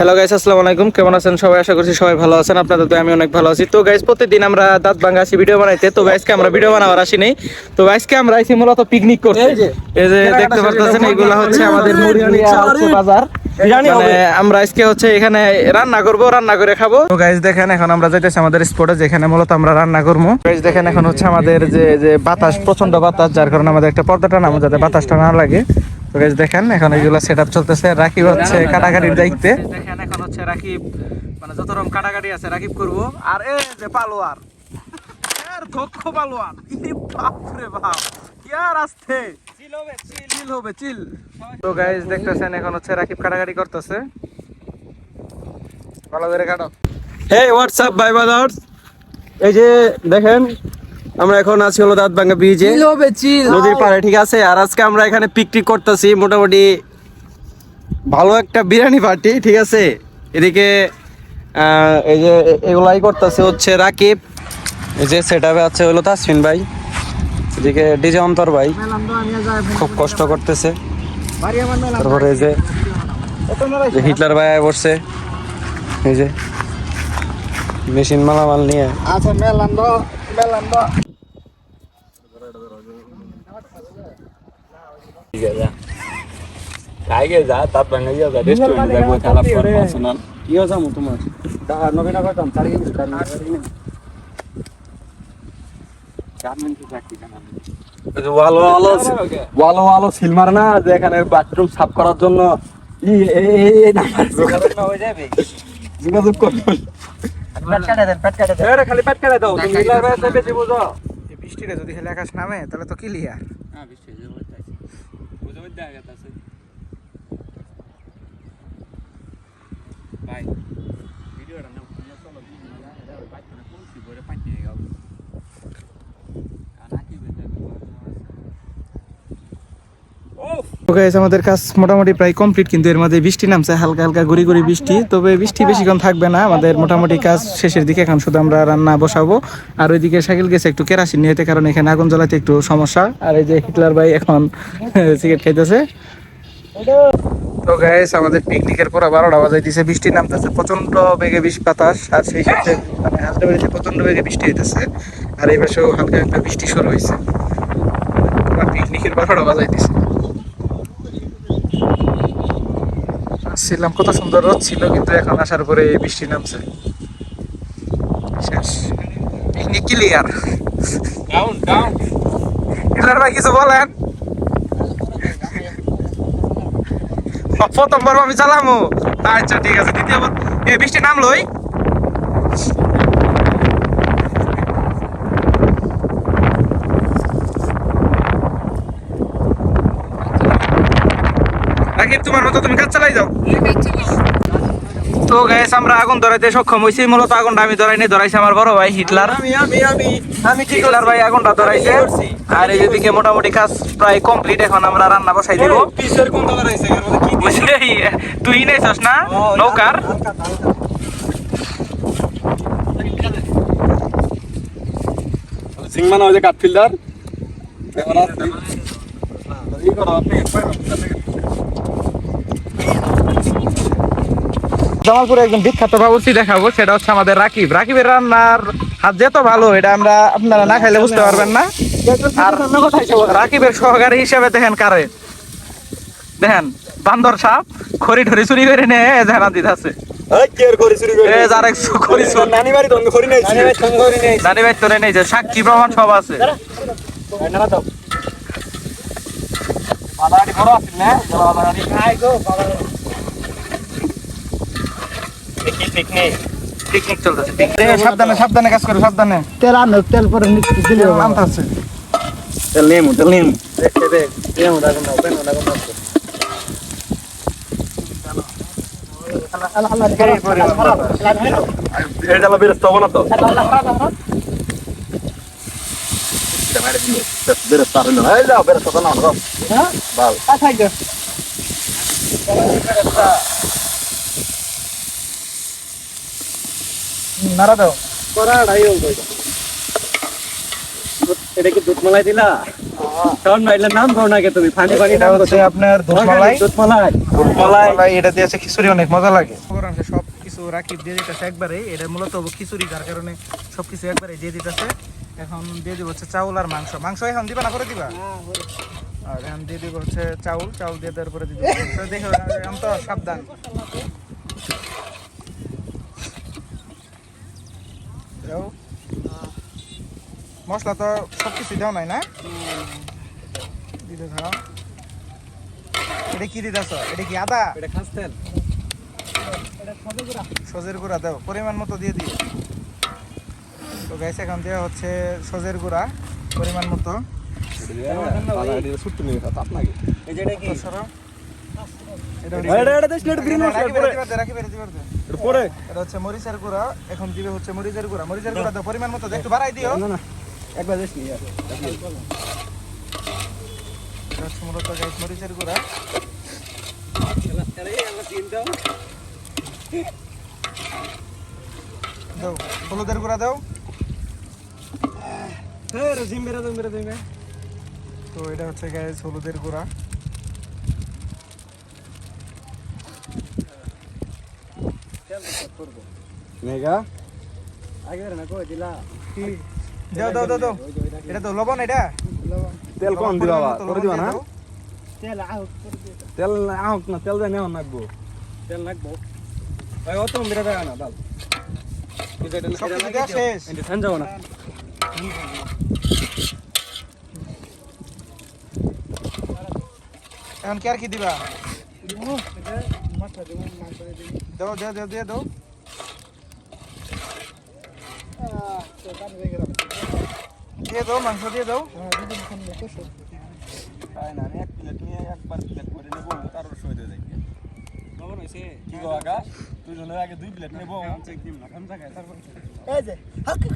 Hello guys আসসালামু আলাইকুম। কেমন আছেন সবাই? আশা করছি সবাই ভালো আছেন। আপনাদের তো আমি অনেক ভালো আছি। তো গাইস প্রতিদিন আমরা দাঁত আসি ভিডিও বানাইতে। তো আজকে আমরা ভিডিও বানাবার আসিনি? তো আজকে আমরা আইছি মূলত পিকনিক করতে। এই যে, এই যে দেখতে পাচ্ছেন এগুলা হচ্ছে আমাদের বাজার। মানে আমরা আজকে হচ্ছে এখানে রান্না করব রান্না করে খাব। তো গাইস দেখেন এখন আমরা যাইতেছি আমাদের স্পটে যেখানে মূলত আমরা রান্না করব। গাইস দেখেন এখন হচ্ছে আমাদের যে যে বাতাস প্রচণ্ড বাতাস যার কারণে আমাদের একটা পর্দাটা নামো যাতে বাতাসটা না লাগে। তো গাইস দেখেন এখন এইগুলো সেটআপ চলতেছে। রাকিব হচ্ছে কাটাকাটির দায়িত্বে। হচ্ছে রাকিব মানে যত রকম কাটাকাটি আছে রাকিব করব। আর এই যে পালোয়ার আর দক্ষ পালোয়ার। ই বাপ বাপ ইয়ার আসতে চিল হবে চিল। চিল হবে চিল। তো গাইস দেখতেছেন এখন হচ্ছে রাকিব কাটাকাটি করতেছে। ভালো করে কাটো হে হোয়াটসঅ্যাপ ভাই বাদার্স এই যে দেখেন আমরা এখন আছি হলো দাঁত ভাঙ্গা ব্রিজে চিল হবে চিল। নদীর পাড়ে ঠিক আছে? আর আজকে আমরা এখানে পিকনিক করতেছি মোটামুটি ভালো একটা বিরিয়ানি পার্টি ঠিক আছে? এদিকে এই যে এগুলাই করতেছে হচ্ছে রাকিব। এই যে সেটাপে আছে হলো তাসফিন ভাই। এদিকে ডিজে অন্তর ভাই খুব কষ্ট করতেছে। তারপরে এই যে হিটলার ভাই আয় বসছে এই যে মেশিন মালামাল নিয়ে। আচ্ছা মেলাম দো মেলাম দো। কি হয়েছে আমু তোমার নবীনগর যাম চারি ভালো ভালো ভালো ভালো সিলমার না যে এখানে বাথরুম সাফ করার জন্য ই এই যোগাযোগ করুন পেট কাটে দেন পেট কাটে দেন এরে খালি পেট কেটে দাও তুমি মিলার ভাই বেশি বুঝো এই বৃষ্টিটা যদি হেলে আকাশ নামে তাহলে তো ক্লিয়ার আমাদের কাজ মোটামুটি প্রায় কমপ্লিট কিন্তু এর মধ্যে বৃষ্টি নামছে হালকা হালকা গুড়ি গুড়ি বৃষ্টি। তবে বৃষ্টি বেশিক্ষণ থাকবে না আমাদের মোটামুটি কাজ শেষের দিকে এখন শুধু আমরা রান্না বসাবো। আর ওইদিকে সাইকেল গেছে একটু কেরাসিন নিয়ে যেতে, কারণ এখানে আগুন জ্বালাতে একটু সমস্যা। আর এই যে হিটলার ভাই এখন সিগারেট খাইতেছে। তো গাইস আমাদের পিকনিকের পর বারোটা বাজাইতেছে বৃষ্টি নামতেছে প্রচণ্ড বেগে বৃষ্টি বাতাস আর সেই সাথে মানে হালকা বেড়েছে প্রচণ্ড বেগে বৃষ্টি হইতেছে আর এই পাশেও হালকা একটা বৃষ্টি শুরু হয়েছে পিকনিকের বারোটা বাজাইতেছে। আসছিলাম কত সুন্দর রোদ ছিল কিন্তু এখন আসার পরে বৃষ্টি নামছে। শেষ। পিকনিক ক্লিয়ার ডাউন ডাউন ভাই কিছু বলেন। প্রথমবার আমি চালামো। আচ্ছা ঠিক আছে, দ্বিতীয়বার। এই বৃষ্টি নামলোই? রাকিব, তোমার মতো তুমি কাজ চালাই যাও। তো গাইস আমরা আগুন ধরাইতে সক্ষম হয়েছি মূলত আগুনটা আমি ধরাইনি ধরাইছে আমার বড় ভাই হিটলার। আমি আমি আমি আমি কি হিটলার ভাই আগুনটা ধরাইছে। আর এই দিকে মোটামুটি কাজ প্রায় কমপ্লিট এখন আমরা রান্না বসাই দিব। তুই নেছস না? নৌকার? মানে যে কাঠ ফিল্টার এখন আছে ই করো আপনি জামালপুরে একজন বিখ্যাত বাবুর্চি দেখাবো সেটা হচ্ছে আমাদের রাকিব। রাকিবের রান্নার হাত যেত ভালো এটা আমরা আপনারা না খাইলে বুঝতে পারবেন না। আর রাকিবের সহকারী হিসেবে দেখেন কারে। দেখেন বান্দর সাপ খড়ি ঠড়ি চুরি করে নিয়ে জানা দিতেছে এই কেয়ার করে চুরি করে এ যার এক খড়ি চুরি নানি বাড়ি তো আমি করি নাই নানি বাড়ি তো করি নাই জানি ভাই তোরে নেই সাক্ষী প্রমাণ সব আছে। না দাও বাদাড়ি বড় আছে না বাদাড়ি খাই গো কি পিকনিক পিকনিক। চলতেছে সাবধানে সাবধানে কাজ করে সাবধানে। তেল আনো তেল পরে নিচে দিলে নামতে আছে। তেল নেমু তেল নেমু। দেখ দেখ লা বেরস্ত হবে না তো? না। বেরস্ত না না হ্যাঁ বাল আচ্ছা গো নাড়া দাও। করাড়াই হল এটা কি দুধ মালাই দিলা ও কারণ নাম করো না কে তুমি। ফানি এটা নাম হচ্ছে করছ আপনার দুধমালাই। দুধ মালাই মালাই এটা দিয়ে আছে খিচুড়ি অনেক মজা লাগে। সব কিছু রাখি দিয়ে দিতেছে একবারে। এটা মূলত খিচুড়ি যার কারণে সব কিছু একবারে দিয়ে দিতেছে। এখন দিয়ে দিব হচ্ছে চাউল আর মাংস। মাংস এখন দিবা না করে দিবা? আর এখন দিয়ে দিব হচ্ছে চাউল। চাউল দিয়ে দেওয়ার পরে দিয়ে দিব দেখো আমি তো সাবধান। মশলা তো সব কিছু দেওয়া নাই না? দিতে এটা কি দিতেছ? এটা কি আদা? এটা খাস তেল সজের গুঁড়া। দাও পরিমাণ মতো দিয়ে দিও। তো গ্যাস এখন দেওয়া হচ্ছে সজের গুঁড়া পরিমাণ মতো। এটা কি? এটা এটা এটা গ্রিন রাখি মশলা বেড়ে পরে। এটা হচ্ছে মরিচের গুঁড়া এখন দিবে হচ্ছে মরিচের গুঁড়া। মরিচের গুঁড়া দাও পরিমাণ মতো একটু বাড়াই দিও। না না একবার নি এটা হচ্ছে মূলত গাইস মরিচের গুঁড়া। দাও হলুদের গুঁড়া দাও। হ্যাঁ তো এটা হচ্ছে গাইস হলুদের গুঁড়া। মেগা আগে না কই দিলা কি দাও দাও দাও দাও এটা তো লবণ এটা তেল কম দিবা বা করে দিবা না তেল আহ তেল না আহক না তেল দেয় নেওয়া নাকবো তেল নাকবো ভাই অত মেরা দেয় না দাল না এখন কি আর কি দিবা দাও দাও দাও দিয়ে দাও। দিয়ে দাও মাংস দিয়ে দাও। তাই না এক প্লেট নিয়ে একবার প্লেট করে নেব তারপর সই দিয়ে দেখবে খবর হয়েছে কি গো আকাশ? তুই জনের আগে দুই প্লেট নেব। জায়গায় তারপর এই যে তারপর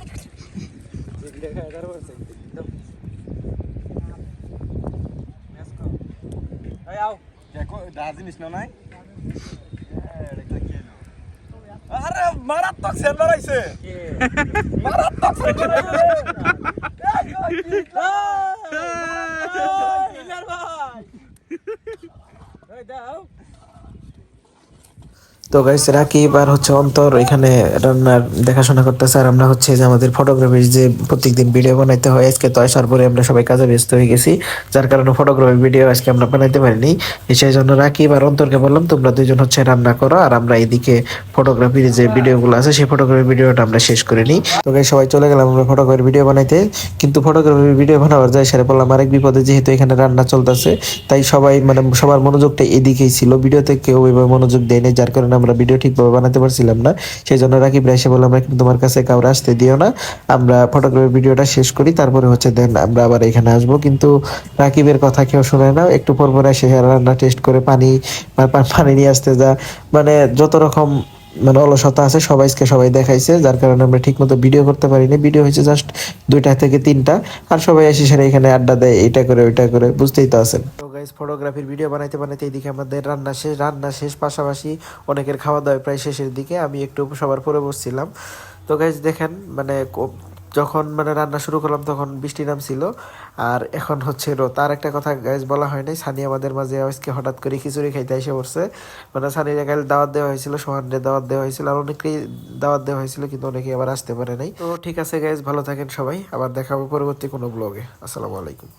আও। দেখো দা জিনিস না নাই। আরে মারাত্মক সেল লড়াইছে মারাত্মক সেল তো গাইস রাকিব আর হচ্ছে অন্তর এখানে রান্নার দেখাশোনা করতেছে আর আমরা হচ্ছে যে আমাদের ফটোগ্রাফির যে প্রত্যেকদিন ভিডিও বানাইতে হয়, আজকে তো আসার পরে আমরা সবাই কাজে ব্যস্ত হয়ে গেছি, যার কারণে ফটোগ্রাফির ভিডিও আজকে আমরা বানাইতে পারিনি। সেই জন্য রাকিব আর অন্তরকে বললাম, তোমরা দুজন হচ্ছে রান্না করো আর আমরা এদিকে ফটোগ্রাফির যে ভিডিওগুলো আছে, সেই ফটোগ্রাফির ভিডিওটা আমরা শেষ করে নিই। তো গাইস সবাই চলে গেলাম আমরা ফটোগ্রাফির ভিডিও বানাইতে, কিন্তু ফটোগ্রাফির ভিডিও বানাবার যায় সেরে বললাম, আরেক বিপদে যেহেতু এখানে রান্না চলতেছে, তাই সবাই মানে সবার মনোযোগটা এদিকেই ছিল ভিডিওতে কেউ এভাবে মনোযোগ দেয়নি, যার কারণে আমরা ভিডিও ঠিকভাবে বানাতে পারছিলাম না। সেই জন্য রাকিব এসে বললাম রাকিব তোমার কাছে কাউরে আসতে দিও না। আমরা ফটোগ্রাফি ভিডিওটা শেষ করি, তারপরে হচ্ছে দেন আমরা আবার এখানে আসব। কিন্তু রাকিবের কথা কেউ শুনে না। একটু পর পর এসে রান্না টেস্ট করে পানি পানি নিয়ে আসতে যা মানে যত রকম মানে অলসতা আছে, সবাইকে সবাই দেখাইছে, যার কারণে আমরা ঠিক মতো ভিডিও করতে পারিনি। ভিডিও হয়েছে জাস্ট দুইটা থেকে তিনটা। আর সবাই এসে সেরে এখানে আড্ডা দেয় এটা করে, ওইটা করে, বুঝতেই তো আছেন। তো গাইস ফটোগ্রাফির ভিডিও বানাইতে বানাইতে এইদিকে আমাদের রান্না শেষ রান্না শেষ, পাশাপাশি অনেকের খাওয়া দাওয়া প্রায় শেষের দিকে। আমি একটু সবার পরে বসছিলাম। তো গাইস দেখেন মানে যখন মানে রান্না শুরু করলাম তখন বৃষ্টি নামছিল। আর এখন হচ্ছে রোদ। আর একটা কথা গাইজ বলা হয় নাই, সানি আমাদের মাঝে আজকে হঠাৎ করে খিচুড়ি খাইতে এসে পড়ছে। মানে সানির কাল দাওয়াত দেওয়া হয়েছিল, সোহানের দাওয়াত দেওয়া হয়েছিল, আর অনেকেই দাওয়াত দেওয়া হয়েছিল, কিন্তু অনেকে আবার আসতে পারে নাই। তো ঠিক আছে গাইজ ভালো থাকেন সবাই। আবার দেখাবো পরবর্তী কোনো ব্লগে আসসালামু আলাইকুম।